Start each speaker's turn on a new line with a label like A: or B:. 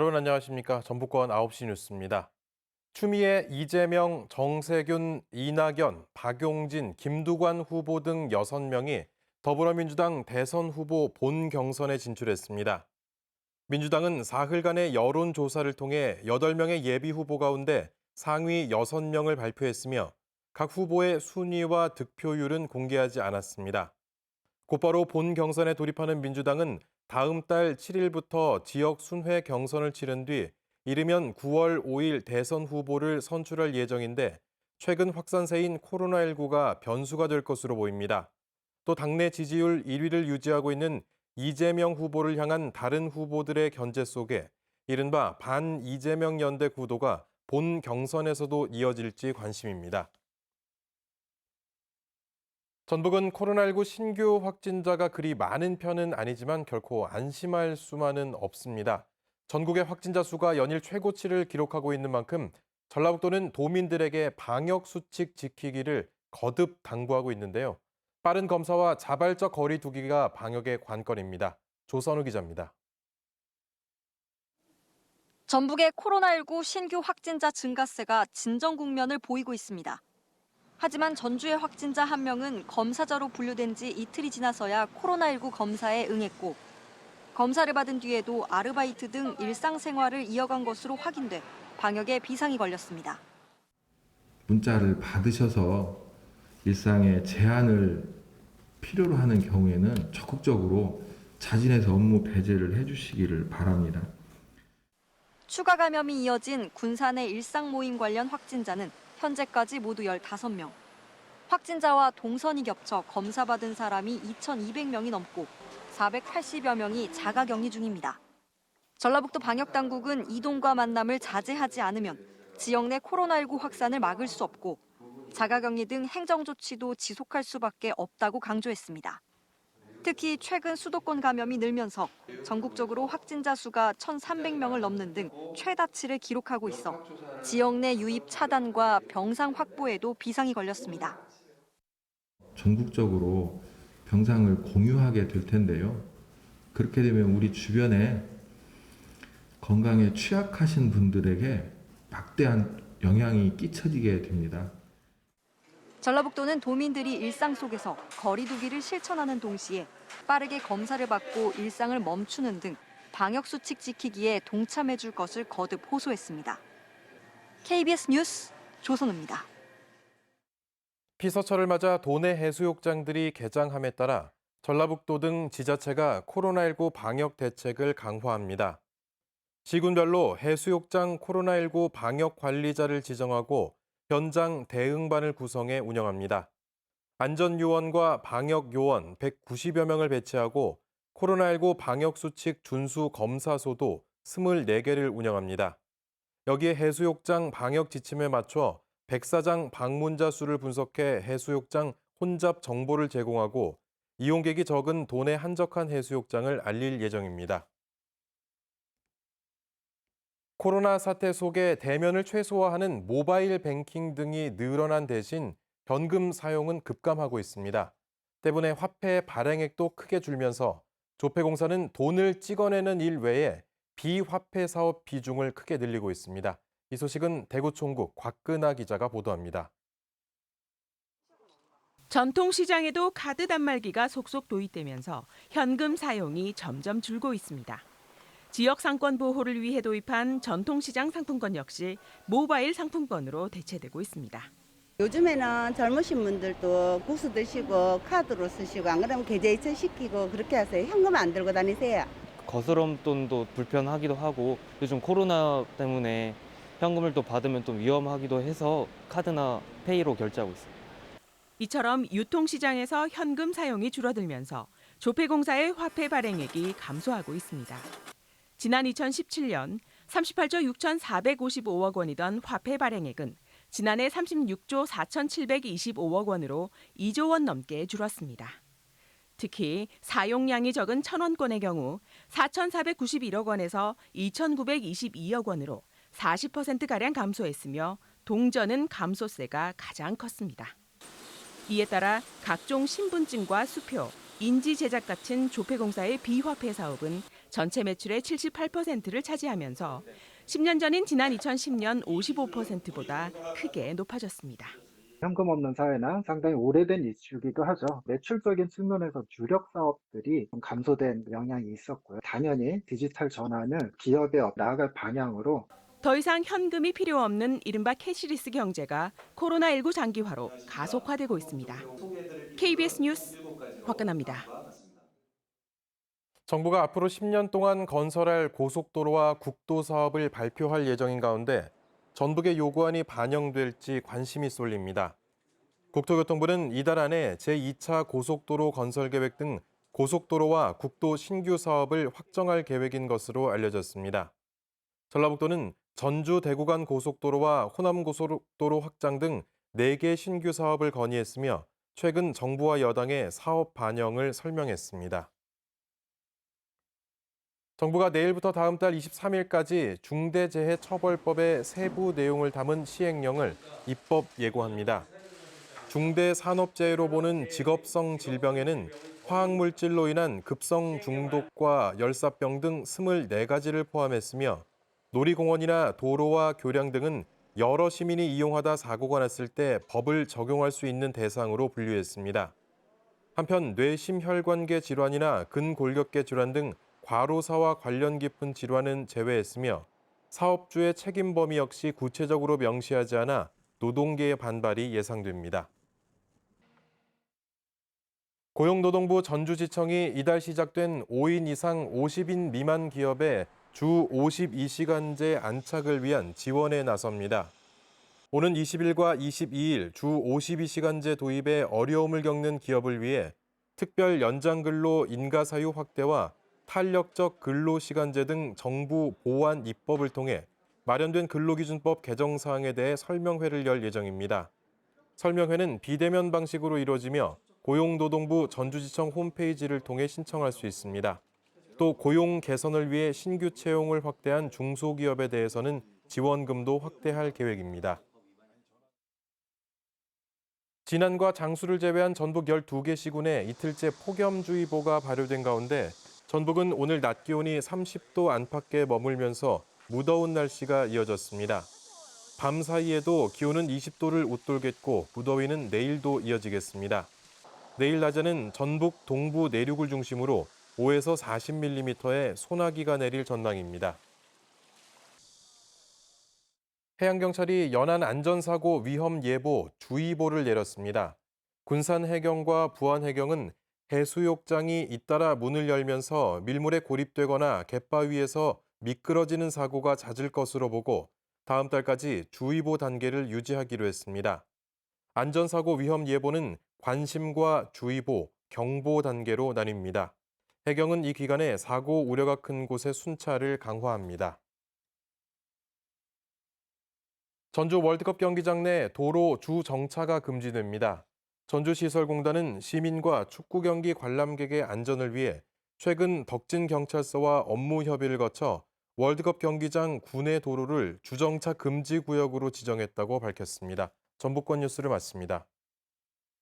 A: 여러분 안녕하십니까. 전북권 9시 뉴스입니다. 추미애, 이재명, 정세균, 이낙연, 박용진, 김두관 후보 등 6명이 더불어민주당 대선 후보 본 경선에 진출했습니다. 민주당은 사흘간의 여론조사를 통해 8명의 예비 후보 가운데 상위 6명을 발표했으며 각 후보의 순위와 득표율은 공개하지 않았습니다. 곧바로 본 경선에 돌입하는 민주당은 다음 달 7일부터 지역 순회 경선을 치른 뒤 이르면 9월 5일 대선 후보를 선출할 예정인데 최근 확산세인 코로나19가 변수가 될 것으로 보입니다. 또 당내 지지율 1위를 유지하고 있는 이재명 후보를 향한 다른 후보들의 견제 속에 이른바 반 이재명 연대 구도가 본 경선에서도 이어질지 관심입니다. 전북은 코로나19 신규 확진자가 그리 많은 편은 아니지만 결코 안심할 수만은 없습니다. 전국의 확진자 수가 연일 최고치를 기록하고 있는 만큼 전라북도는 도민들에게 방역 수칙 지키기를 거듭 당부하고 있는데요. 빠른 검사와 자발적 거리 두기가 방역의 관건입니다. 조선우 기자입니다.
B: 전북의 코로나19 신규 확진자 증가세가 진정 국면을 보이고 있습니다. 하지만 전주의 확진자 한 명은 검사자로 분류된 지 이틀이 지나서야 코로나19 검사에 응했고 검사를 받은 뒤에도 아르바이트 등 일상생활을 이어간 것으로 확인돼 방역에 비상이 걸렸습니다.
C: 문자를 받으셔서 일상의 제한을 필요로 하는 경우에는 적극적으로 자진해서 업무 배제를 해주시기를 바랍니다.
B: 추가 감염이 이어진 군산의 일상 모임 관련 확진자는 현재까지 모두 15명. 확진자와 동선이 겹쳐 검사받은 사람이 2,200명이 넘고 480여 명이 자가 격리 중입니다. 전라북도 방역당국은 이동과 만남을 자제하지 않으면 지역 내 코로나19 확산을 막을 수 없고 자가격리 등 행정조치도 지속할 수밖에 없다고 강조했습니다. 특히 최근 수도권 감염이 늘면서 전국적으로 확진자 수가 1,300명을 넘는 등 최다치를 기록하고 있어 지역 내 유입 차단과 병상 확보에도 비상이 걸렸습니다.
C: 전국적으로 병상을 공유하게 될 텐데요. 그렇게 되면 우리 주변에 건강에 취약하신 분들에게 막대한 영향이 끼쳐지게 됩니다.
B: 전라북도는 도민들이 일상 속에서 거리두기를 실천하는 동시에 빠르게 검사를 받고 일상을 멈추는 등 방역 수칙 지키기에 동참해 줄 것을 거듭 호소했습니다. KBS 뉴스 조선우입니다.
A: 피서철을 맞아 도내 해수욕장들이 개장함에 따라 전라북도 등 지자체가 코로나19 방역 대책을 강화합니다. 시군별로 해수욕장 코로나19 방역 관리자를 지정하고 현장 대응반을 구성해 운영합니다. 안전요원과 방역요원 190여 명을 배치하고 코로나19 방역수칙 준수 검사소도 24개를 운영합니다. 여기에 해수욕장 방역 지침에 맞춰 백사장 방문자 수를 분석해 해수욕장 혼잡 정보를 제공하고 이용객이 적은 도내 한적한 해수욕장을 알릴 예정입니다. 코로나 사태 속에 대면을 최소화하는 모바일 뱅킹 등이 늘어난 대신 현금 사용은 급감하고 있습니다. 때문에 화폐 발행액도 크게 줄면서 조폐공사는 돈을 찍어내는 일 외에 비화폐 사업 비중을 크게 늘리고 있습니다. 이 소식은 대구 총국 곽근아 기자가 보도합니다.
D: 전통시장에도 카드 단말기가 속속 도입되면서 현금 사용이 점점 줄고 있습니다. 지역 상권 보호를 위해 도입한 전통시장 상품권 역시 모바일 상품권으로 대체되고 있습니다.
E: 요즘에는 젊으신 분들도 국수 드시고 카드로 쓰시고 안 그러면 계좌 이체 시키고 그렇게 하세요. 현금 안 들고 다니세요.
F: 거스름돈도 불편하기도 하고 요즘 코로나 때문에 현금을 또 받으면 또 위험하기도 해서 카드나 페이로 결제하고 있습니다.
D: 이처럼 유통시장에서 현금 사용이 줄어들면서 조폐공사의 화폐 발행액이 감소하고 있습니다. 지난 2017년 38조 6,455억 원이던 화폐 발행액은 지난해 36조 4,725억 원으로 2조 원 넘게 줄었습니다. 특히 사용량이 적은 천원권의 경우 4,491억 원에서 2,922억 원으로 40%가량 감소했으며 동전은 감소세가 가장 컸습니다. 이에 따라 각종 신분증과 수표, 인지 제작 같은 조폐공사의 비화폐 사업은 전체 매출의 78%를 차지하면서 10년 전인 지난 2010년 55%보다 크게 높아졌습니다.
G: 현금 없는 사회나 상당히 오래된 이슈이기도 하죠. 매출적인 측면에서 주력 사업들이 좀 감소된 영향이 있었고요. 당연히 디지털 전환을 기업에 나아갈 방향으로
D: 더 이상 현금이 필요 없는 이른바 캐시리스 경제가 코로나19 장기화로 가속화되고 있습니다. KBS 뉴스 곽근아입니다.
A: 정부가 앞으로 10년 동안 건설할 고속도로와 국도 사업을 발표할 예정인 가운데 전북의 요구안이 반영될지 관심이 쏠립니다. 국토교통부는 이달 안에 제2차 고속도로 건설 계획 등 고속도로와 국도 신규 사업을 확정할 계획인 것으로 알려졌습니다. 전라북도는 전주 대구 간 고속도로와 호남 고속도로 확장 등 4개 신규 사업을 건의했으며 최근 정부와 여당의 사업 반영을 설명했습니다. 정부가 내일부터 다음 달 23일까지 중대재해처벌법의 세부 내용을 담은 시행령을 입법 예고합니다. 중대산업재해로 보는 직업성 질병에는 화학물질로 인한 급성 중독과 열사병 등 24가지를 포함했으며 놀이공원이나 도로와 교량 등은 여러 시민이 이용하다 사고가 났을 때 법을 적용할 수 있는 대상으로 분류했습니다. 한편 뇌심혈관계 질환이나 근골격계 질환 등 과로사와 관련 깊은 질환은 제외했으며 사업주의 책임 범위 역시 구체적으로 명시하지 않아 노동계의 반발이 예상됩니다. 고용노동부 전주지청이 이달 시작된 5인 이상 50인 미만 기업에 주 52시간제 안착을 위한 지원에 나섭니다. 오는 20일과 22일 주 52시간제 도입에 어려움을 겪는 기업을 위해 특별 연장근로 인가사유 확대와 탄력적 근로시간제 등 정부 보완 입법을 통해 마련된 근로기준법 개정 사항에 대해 설명회를 열 예정입니다. 설명회는 비대면 방식으로 이루어지며 고용노동부 전주지청 홈페이지를 통해 신청할 수 있습니다. 또 고용 개선을 위해 신규 채용을 확대한 중소기업에 대해서는 지원금도 확대할 계획입니다. 진안과 장수를 제외한 전북 12개 시군에 이틀째 폭염주의보가 발효된 가운데 전북은 오늘 낮 기온이 30도 안팎에 머물면서 무더운 날씨가 이어졌습니다. 밤 사이에도 기온은 20도를 웃돌겠고 무더위는 내일도 이어지겠습니다. 내일 낮에는 전북 동부 내륙을 중심으로 5에서 40mm의 소나기가 내릴 전망입니다. 해양경찰이 연안 안전사고 위험 예보 주의보를 내렸습니다. 군산 해경과 부안 해경은 해수욕장이 잇따라 문을 열면서 밀물에 고립되거나 갯바위에서 미끄러지는 사고가 잦을 것으로 보고 다음 달까지 주의보 단계를 유지하기로 했습니다. 안전사고 위험 예보는 관심과 주의보, 경보 단계로 나뉩니다. 해경은 이 기간에 사고 우려가 큰 곳의 순찰을 강화합니다. 전주 월드컵 경기장 내 도로 주 정차가 금지됩니다. 전주시설공단은 시민과 축구 경기 관람객의 안전을 위해 최근 덕진 경찰서와 업무 협의를 거쳐 월드컵 경기장 구내 도로를 주정차 금지 구역으로 지정했다고 밝혔습니다. 전북권 뉴스를 마칩니다.